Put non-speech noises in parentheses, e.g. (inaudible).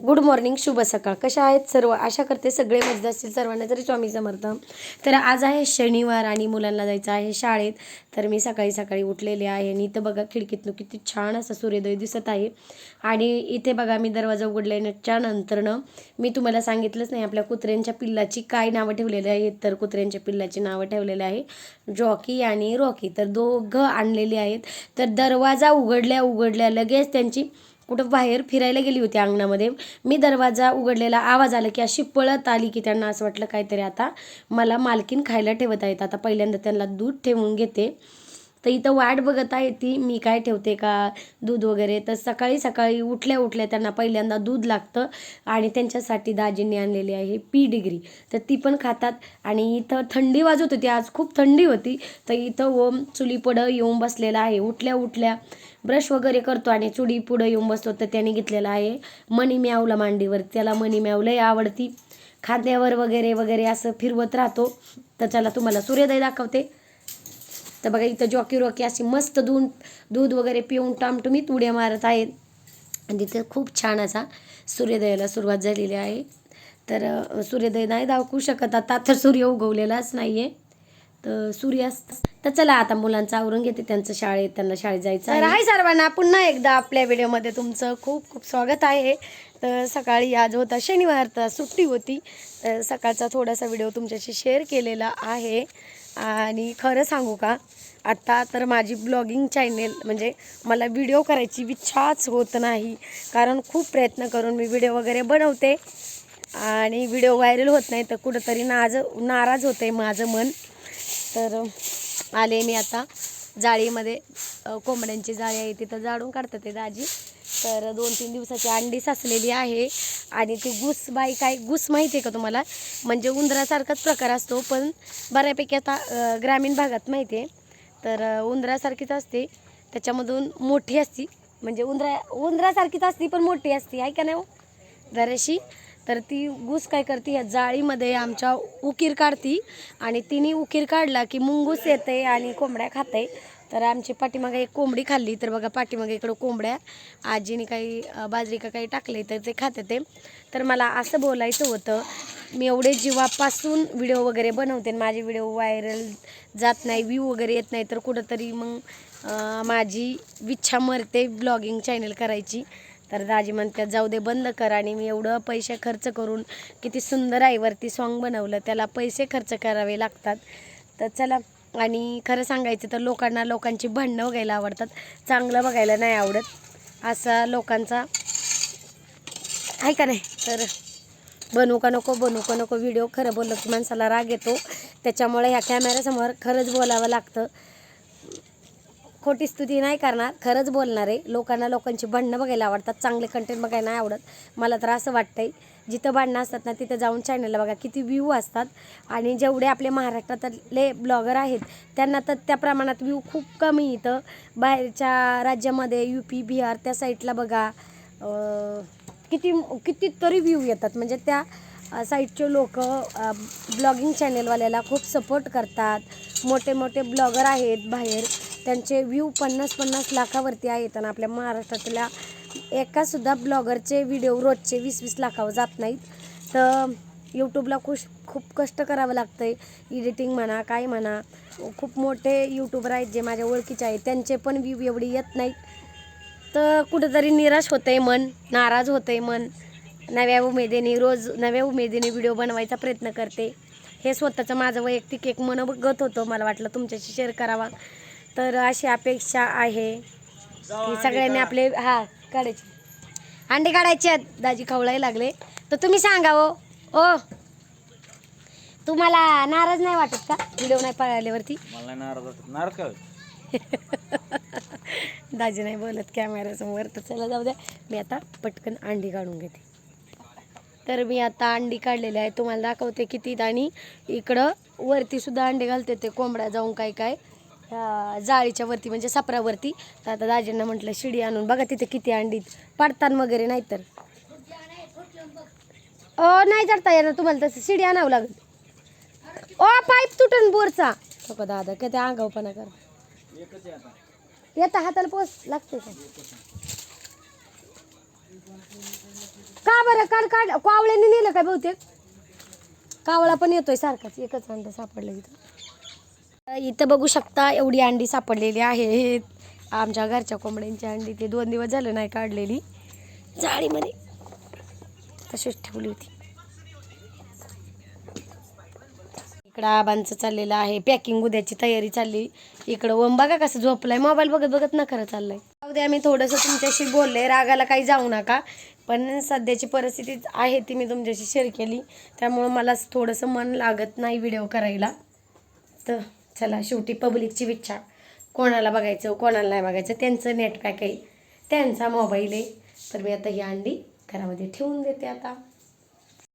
Good morning शुभ सकाळ. कशा आहेत सर्व? आशा करते सगळे मजेत असतील. सर्वांना तरी स्वामी समर्थ तर आज आहे शनिवार आणि मुलांना जायचं आहे शाळेत. तर मी सकाळी सकाळी उठलेले आहे आणि इथं बघा खिडकीतनं किती छान असा सूर्योदय दिसत आहे. आणि इथे बघा मी दरवाजा उघडल्याच्या नंतरनं मी तुम्हाला सांगितलंच नाही आपल्या कुत्र्यांच्या पिल्लाची काय नावं ठेवलेली आहेत. तर कुत्र्यांच्या पिल्लाची नावं ठेवलेली आहे जॉकी आणि रॉकी. तर दोघं आणलेली आहेत. तर दरवाजा उघडल्या उघडल्या लगेच त्यांची कुठं बाहेर फिरायला गेली होती अंगणामध्ये. मी दरवाजा उघडलेला आवाज आला की अशी पळत आली की त्यांना असं वाटलं काहीतरी आता मला मालकीन खायला ठेवत आहेत. आता पहिल्यांदा त्यांना दूध ठेवून घेते. तर इथं वाट बघत आहे ती मी काय ठेवते का दूध वगैरे. तर सकाळी सकाळी उठल्या उठल्या त्यांना पहिल्यांदा दूध लागतं आणि त्यांच्यासाठी दाजींनी आणलेली आहे पी डिग्री. तर ती पण खातात आणि इथं थंडी वाजत होती आज खूप थंडी होती. तर इथं ओम चुली पुढं येऊन बसलेला आहे. उठल्या उठल्या ब्रश वगैरे करतो आणि चुडी पुढं येऊन बसतो. तर त्याने घेतलेला आहे मणी म्यावला मांडीवर. त्याला मणी म्यावलंही आवडती. खांद्यावर वगैरे वगैरे असं फिरवत राहतो. तर त्याला तुम्हाला सूर्योदय दाखवते. तर बघा इथं जॉकी रॉकी अशी मस्त दूध दूध वगैरे पिऊन टामटुमीत उड्या मारत आहेत. आणि तिथे खूप छान असा सूर्योदयाला सुरुवात झालेली आहे. तर सूर्योदय नाही दाखवू शकत आता तर सूर्य उगवलेलाच नाही आहे तर सूर्यास्त तर चला आता मुलांचं आवरून घेते त्यांचं शाळेत त्यांना शाळेत जायचं आहे. हाय सर्वांना पुन्हा एकदा आपल्या व्हिडिओमध्ये तुमचं खूप खूप स्वागत आहे. तर सकाळी आज होता शनिवार तर सुट्टी होती. तर सकाळचा थोडासा व्हिडिओ तुमच्याशी शेअर केलेला आहे. आणि खरं सांगू का आत्ता तर माझी ब्लॉगिंग चॅनेल म्हणजे मला व्हिडिओ करायची इच्छाच होत नाही. कारण खूप प्रयत्न करून मी व्हिडिओ वगैरे बनवते आणि व्हिडिओ व्हायरल होत नाही तर कुठंतरी नाज नाराज होते माझं मन. तर आले मी आता जाळीमध्ये. कोंबड्यांची जाळी आहे तिथं जाळून काढतात ते दाजी. तर दोन तीन दिवसाची अंडी साचलेली आहे. आणि ती गुस बाई काय गुस माहिती आहे का तुम्हाला? म्हणजे उंदरासारखाच प्रकार असतो पण बऱ्यापैकी आता ग्रामीण भागात माहिती आहे तर उंदरासारखीच असते. त्याच्यामधून मोठी असती. म्हणजे उंदरा उंदरासारखीच असती पण मोठी असती. आहे का नाही हो? जराशी तर ती गुस काय करते या जाळीमध्ये आमच्या उकीर काढती. आणि तिने उकीर काढला की मुंगूस येते आणि कोंबड्या खाते. तर आमची पाठीमागे एक कोंबडी खाल्ली. तर बघा पाठीमागे इकडं कोंबड्या. आजीने काही बाजरी का काही टाकले तर ते खाते ते. तर मला असं बोलायचं होतं मी एवढे जीवापासून व्हिडिओ वगैरे बनवते माझे व्हिडिओ व्हायरल जात नाही व्ह्यू वगैरे येत नाही तर कुठंतरी मग माझी विच्छा मरते ब्लॉगिंग चॅनल करायची. तर दाजी म्हणतात जाऊ दे बंद कर. आणि मी एवढं पैसे खर्च करून किती सुंदर आहे वरती सॉन्ग बनवलं त्याला पैसे खर्च करावे लागतात. तर चला आणि खरं सांगायचं तर लोकांना लोकांची भांडणं बघायला आवडतात. चांगलं बघायला नाही आवडत. असा लोकांचा आहे का नाही? तर बनवू का नको बनवू का नको व्हिडिओ खरं बोललं की माणसाला राग येतो. त्याच्यामुळे ह्या कॅमेऱ्यासमोर खरंच बोलावं लागतं. खोटी स्तुती नाही करणार खरंच बोलणार आहे. लोकांना लोकांची भांडणं बघायला आवडतात चांगले कंटेंट बघायला नाही आवडत. मला तर असं वाटतंय जिथं भांडणं असतात ना तिथं जाऊन चॅनलला बघा किती व्ह्यू असतात. आणि जेवढे आपले महाराष्ट्रातले ब्लॉगर आहेत त्यांना तर त्या प्रमाणात व्ह्यू खूप कमी येतं बाहेरच्या राज्यामध्ये यू पी बिहार त्या साईडला बघा. किती कितीतरी व्ह्यू येतात. म्हणजे त्या साईडचे लोक ब्लॉगिंग चॅनेलवाल्याला खूप सपोर्ट करतात. मोठे मोठे ब्लॉगर आहेत बाहेर. त्यांचे व्ह्यू पन्नास पन्नास लाखावरती आहेत आणि आपल्या महाराष्ट्रातल्या एकासुद्धा ब्लॉगरचे व्हिडिओ रोजचे वीस वीस लाखावर जात नाहीत. तर यूट्यूबला खुश खूप कष्ट करावं लागतं आहे एडिटिंग म्हणा काय म्हणा खूप मोठे यूट्यूबर आहेत जे माझ्या ओळखीचे आहेत. त्यांचे पण व्ह्यू एवढी येत नाहीत. तर कुठंतरी निराश होतं आहे मन नाराज होतं आहे मन. नव्या उमेदीने रोज नव्या उमेदीने व्हिडिओ बनवायचा प्रयत्न करते. हे स्वतःचं माझं वैयक्तिक एक मनोगत होतं मला वाटलं तुमच्याशी शेअर करावा. तर अशी अपेक्षा आहे की सगळ्यांनी आपले हा काढायचे. अंडे काढायचे आहेत. दाजी खवळायला लागले. तर तुम्ही सांगा हो. ओ. तुम्हाला नाराज नाही वाटत का? व्हिडिओ नाही पळाल्यावरती मला नाराज वाटत. नाराज होत? (laughs) दाजी नाही बोलत कॅमेऱ्यासमोर तर चला जाऊ द्या. मी आता पटकन अंडी काढून घेते. तर मी आता अंडी काढलेली आहे तुम्हाला दाखवते किती आणि इकडं वरती सुद्धा अंडे घालते ते कोंबड्या जाऊन काय काय. जाळीच्या वरती म्हणजे सपरावरती तर आता दाजींना म्हटलं शिडी आणून बघा तिथे किती अंडी पडतान वगैरे नाही तर ओ नाही चढता येणार तुम्हाला तसं शिडी आणावं लागेल. ओ पाईप तुटन बोरचा. का दादा किती आगाऊपणा कर. येता हाताला पोस लागते का? का का बरं? काल काढ. कावळ्याने नेलं काय बहुतेक? कावळा पण येतोय सारखाच एकच अंड सापडलं इथं. इथं बघू शकता एवढी अंडी सापडलेली आहे. आमच्या घरच्या कोंबड्यांची अंडी. ते दोन दिवस झालं नाही काढलेली. जाळीमध्ये तशीच ठेवली होती. इकडं आबांचं चाललेलं आहे. पॅकिंग उद्याची तयारी चालली. इकडं ओम बघा कसं झोपलाय. मोबाईल बघत बघत न खरं चाललंय उद्या मी थोडंसं तुमच्याशी बोलले रागाला काही जाऊ नका. पण सध्याची परिस्थिती आहे ती मी तुमच्याशी शेअर केली. त्यामुळं मला थोडंसं मन लागत नाही व्हिडिओ करायला. तर चला शेवटी पब्लिकची इच्छा कोणाला बघायचं कोणाला नाही बघायचं त्यांचं नेट पॅक आहे. त्यांचा मोबाईल आहे. तर मी आता ही अंडी घरामध्ये ठेवून देते आता.